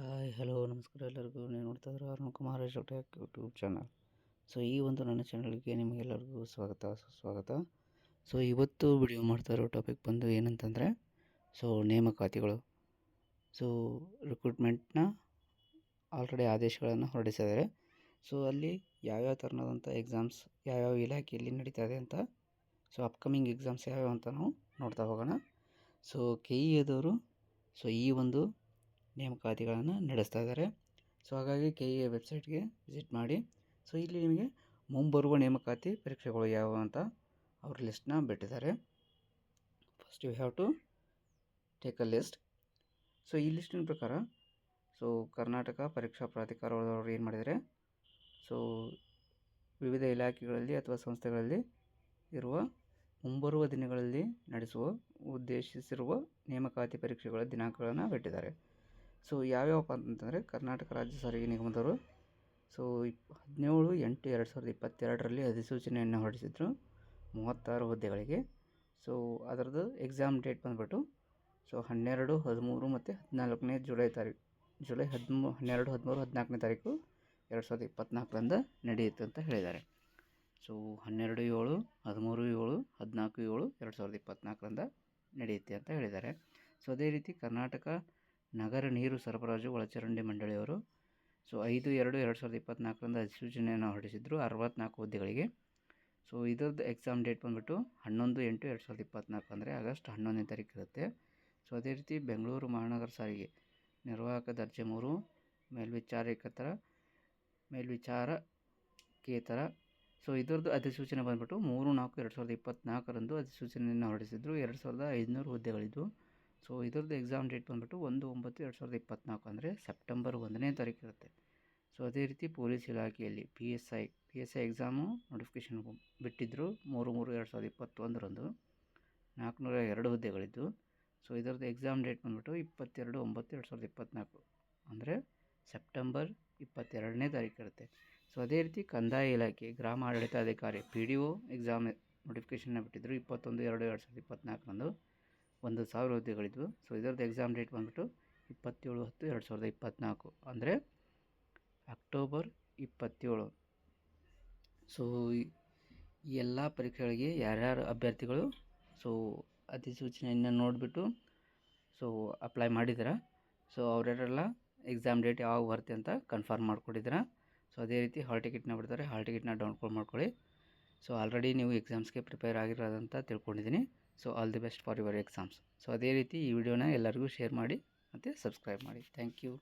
Hi, hello, ನಮಸ್ಕಾರ ಎಲ್ಲರಿಗೂ. ನೀವು ನೋಡ್ತಾ ಇದ್ರೆ Arun Kumar YouTube channel. So, ಈ ಒಂದು ನನ್ನ ಚಾನಲ್ಗೆ ನಿಮಗೆಲ್ಲರಿಗೂ ಸ್ವಾಗತ, ಸುಸ್ವಾಗತ. ಸೊ, ಇವತ್ತು ವಿಡಿಯೋ ಮಾಡ್ತಾ ಇರೋ ಟಾಪಿಕ್ ಬಂದು ಏನಂತಂದರೆ, ಸೊ, ನೇಮಕಾತಿಗಳು. ಸೊ ರಿಕ್ರೂಟ್ಮೆಂಟ್ನ ಆಲ್ರೆಡಿ ಆದೇಶಗಳನ್ನು ಹೊರಡಿಸಿದ್ದಾರೆ. ಸೊ, ಅಲ್ಲಿ ಯಾವ್ಯಾವ ಥರನಾದಂಥ ಎಕ್ಸಾಮ್ಸ್ ಯಾವ್ಯಾವ ಇಲಾಖೆಯಲ್ಲಿ ನಡೀತಾ ಇದೆ ಅಂತ, ಸೊ ಅಪ್ಕಮಿಂಗ್ ಎಕ್ಸಾಮ್ಸ್ ಯಾವ್ಯಾವ ಅಂತ ನಾವು ನೋಡ್ತಾ ಹೋಗೋಣ. ಸೊ ಕೆ ಇ ಎದವರು ಸೊ, ಈ ಒಂದು ನೇಮಕಾತಿಗಳನ್ನು ನಡೆಸ್ತಾ ಇದ್ದಾರೆ. ಸೊ, ಹಾಗಾಗಿ ಕೆ ಇ ಎ ವೆಬ್ಸೈಟ್ಗೆ ವಿಸಿಟ್ ಮಾಡಿ. ಸೊ, ಇಲ್ಲಿ ನಿಮಗೆ ಮುಂಬರುವ ನೇಮಕಾತಿ ಪರೀಕ್ಷೆಗಳು ಯಾವುವು ಅಂತ ಅವ್ರ ಲಿಸ್ಟ್ನ ಬಿಟ್ಟಿದ್ದಾರೆ. First you have to take a list. So, ಈ ಲಿಸ್ಟಿನ ಪ್ರಕಾರ, ಸೊ, ಕರ್ನಾಟಕ ಪರೀಕ್ಷಾ ಪ್ರಾಧಿಕಾರದವರು ಏನು ಮಾಡಿದ್ದಾರೆ? ಸೊ, ವಿವಿಧ ಇಲಾಖೆಗಳಲ್ಲಿ ಅಥವಾ ಸಂಸ್ಥೆಗಳಲ್ಲಿ ಇರುವ ಮುಂಬರುವ ದಿನಗಳಲ್ಲಿ ನಡೆಸುವ, ಉದ್ದೇಶಿಸಿರುವ ನೇಮಕಾತಿ ಪರೀಕ್ಷೆಗಳ ದಿನಾಂಕಗಳನ್ನು ಬಿಟ್ಟಿದ್ದಾರೆ. ಸೊ ಯಾವ್ಯಾವಪ್ಪ ಅಂತಂದರೆ ಕರ್ನಾಟಕ ರಾಜ್ಯ ಸಾರಿಗೆ ನಿಗಮದವರು. ಸೊ ಇಪ್ ಹದಿನೇಳು, ಎಂಟು, ಎರಡು ಸಾವಿರದ ಇಪ್ಪತ್ತೆರಡರಲ್ಲಿ ಅಧಿಸೂಚನೆಯನ್ನು ಹೊರಡಿಸಿದ್ರು ಮೂವತ್ತಾರು ಹುದ್ದೆಗಳಿಗೆ. ಸೊ ಅದರದ್ದು ಎಕ್ಸಾಮ್ ಡೇಟ್ ಬಂದುಬಿಟ್ಟು, ಸೊ ಹನ್ನೆರಡು, ಹದಿಮೂರು ಮತ್ತು ಹದಿನಾಲ್ಕನೇ ಜುಲೈ ತಾರೀಕು, ಜುಲೈ ಹದಿಮೂ, ಹನ್ನೆರಡು, ಹದಿಮೂರು, ಹದಿನಾಲ್ಕನೇ ತಾರೀಕು ಎರಡು ಸಾವಿರದ ಇಪ್ಪತ್ತ್ನಾಲ್ಕರಿಂದ ನಡೆಯುತ್ತೆ ಅಂತ ಹೇಳಿದ್ದಾರೆ. ಸೊ ಹನ್ನೆರಡು, ಏಳು, ಹದಿಮೂರು, ಏಳು, ಹದಿನಾಲ್ಕು, ಏಳು ಎರಡು ಸಾವಿರದ ಇಪ್ಪತ್ತ್ನಾಲ್ಕರಿಂದ ನಡೆಯುತ್ತೆ ಅಂತ ಹೇಳಿದ್ದಾರೆ. ಸೊ ಅದೇ ರೀತಿ ಕರ್ನಾಟಕ ನಗರ ನೀರು ಸರಬರಾಜು ಒಳಚರಂಡಿ ಮಂಡಳಿಯವರು. ಸೊ, ಐದು, ಎರಡು ಎರಡು ಸಾವಿರದ ಇಪ್ಪತ್ತ್ನಾಲ್ಕರಿಂದ ಅಧಿಸೂಚನೆಯನ್ನು ಹೊರಡಿಸಿದ್ರು ಅರವತ್ತ್ನಾಲ್ಕು ಹುದ್ದೆಗಳಿಗೆ. ಸೊ, ಇದರದ್ದು ಎಕ್ಸಾಮ್ ಡೇಟ್ ಬಂದುಬಿಟ್ಟು ಹನ್ನೊಂದು, ಎಂಟು, ಎರಡು ಸಾವಿರದ ಇಪ್ಪತ್ತ್ನಾಲ್ಕು ಅಂದರೆ ಆಗಸ್ಟ್ ಹನ್ನೊಂದನೇ ತಾರೀಕು ಇರುತ್ತೆ. ಸೊ, ಅದೇ ರೀತಿ ಬೆಂಗಳೂರು ಮಹಾನಗರ ಸಾರಿಗೆ ನಿರ್ವಾಹಕ ದರ್ಜೆ ಮೂರು, ಮೇಲ್ವಿಚಾರಕತರ, ಮೇಲ್ವಿಚಾರಕೇತರ. ಸೊ, ಇದರದ್ದು ಅಧಿಸೂಚನೆ ಬಂದುಬಿಟ್ಟು ಮೂರು ನಾಲ್ಕು, ಎರಡು ಸಾವಿರದ ಇಪ್ಪತ್ತ್ನಾಲ್ಕರಂದು ಅಧಿಸೂಚನೆಯನ್ನು ಹೊರಡಿಸಿದ್ರು. ಎರಡು ಸಾವಿರದ ಐದುನೂರು ಹುದ್ದೆಗಳಿದ್ದು ಸೊ ಇದ್ರದ್ದು ಎಕ್ಸಾಮ್ ಡೇಟ್ ಬಂದುಬಿಟ್ಟು ಒಂದು ಒಂಬತ್ತು ಎರಡು ಸಾವಿರದ ಇಪ್ಪತ್ತ್ನಾಲ್ಕು ಅಂದರೆ ಸೆಪ್ಟೆಂಬರ್ ಒಂದನೇ ತಾರೀಕು ಇರುತ್ತೆ. ಸೊ ಅದೇ ರೀತಿ ಪೊಲೀಸ್ ಇಲಾಖೆಯಲ್ಲಿ P S I P S I exam notification ಬಿಟ್ಟಿದ್ದರು ಮೂರು ಮೂರು ಎರಡು ಸಾವಿರದ ಇಪ್ಪತ್ತೊಂದರಂದು. ನಾಲ್ಕುನೂರ ಎರಡು ಹುದ್ದೆಗಳಿದ್ದು. ಸೊ ಇದರದ್ದು ಎಕ್ಸಾಮ್ ಡೇಟ್ ಬಂದುಬಿಟ್ಟು ಇಪ್ಪತ್ತೆರಡು ಒಂಬತ್ತು ಎರಡು ಸಾವಿರದ ಇಪ್ಪತ್ತ್ನಾಲ್ಕು ಅಂದರೆ ಸೆಪ್ಟೆಂಬರ್ ಇಪ್ಪತ್ತೆರಡನೇ ತಾರೀಕು ಇರುತ್ತೆ. ಸೊ ಅದೇ ರೀತಿ ಕಂದಾಯ ಇಲಾಖೆ, ಗ್ರಾಮ ಆಡಳಿತಾಧಿಕಾರಿ ಪಿ ಡಿ ಒ ಎಕ್ಸಾಮ್ ನೋಟಿಫಿಕೇಷನ್ನ ಬಿಟ್ಟಿದ್ದರು ಇಪ್ಪತ್ತೊಂದು ಎರಡು ಎರಡು ಸಾವಿರದ ಇಪ್ಪತ್ತ್ನಾಲ್ಕರಂದು ಒಂದು ಸಾವಿರ ಹುದ್ದೆಗಳಿದ್ವು. ಸೊ ಇದರದ್ದು ಎಕ್ಸಾಮ್ ಡೇಟ್ ಬಂದುಬಿಟ್ಟು ಇಪ್ಪತ್ತೇಳು ಹತ್ತು ಎರಡು ಸಾವಿರದ ಇಪ್ಪತ್ತ್ನಾಲ್ಕು ಅಂದರೆ ಅಕ್ಟೋಬರ್ ಇಪ್ಪತ್ತೇಳು. ಸೊ ಈ ಎಲ್ಲ ಪರೀಕ್ಷೆಗಳಿಗೆ ಯಾರ್ಯಾರು ಅಭ್ಯರ್ಥಿಗಳು ಸೊ ಅಧಿಸೂಚನೆಯನ್ನು ನೋಡಿಬಿಟ್ಟು ಸೊ ಅಪ್ಲೈ ಮಾಡಿದ್ದೀರಾ? ಸೊ ಅವರೆಲ್ಲ ಎಕ್ಸಾಮ್ ಡೇಟ್ ಯಾವಾಗ ಬರುತ್ತೆ ಅಂತ ಕನ್ಫರ್ಮ್ ಮಾಡ್ಕೊಂಡಿದ್ದೀರಾ ಸೊ ಅದೇ ರೀತಿ ಹಾಲ್ ಟಿಕೆಟ್ನ ಬಿಡ್ತಾರೆ. ಹಾಲ್ ಟಿಕೆಟ್ನ ಡೌನ್ಲೋಡ್ ಮಾಡ್ಕೊಳ್ಳಿ. ಸೊ ಆಲ್ರೆಡಿ ನೀವು ಎಕ್ಸಾಮ್ಸ್ಗೆ ಪ್ರಿಪೇರ್ ಆಗಿರೋದಂತ ತಿಳ್ಕೊಂಡಿದ್ದೀನಿ. So all the best for your exams so ಅದೇ ರೀತಿ ಈ ವಿಡಿಯೋನ ಎಲ್ಲರಿಗೂ ಶೇರ್ ಮಾಡಿ ಮತ್ತು ಸಬ್ಸ್ಕ್ರೈಬ್ ಮಾಡಿ. Thank you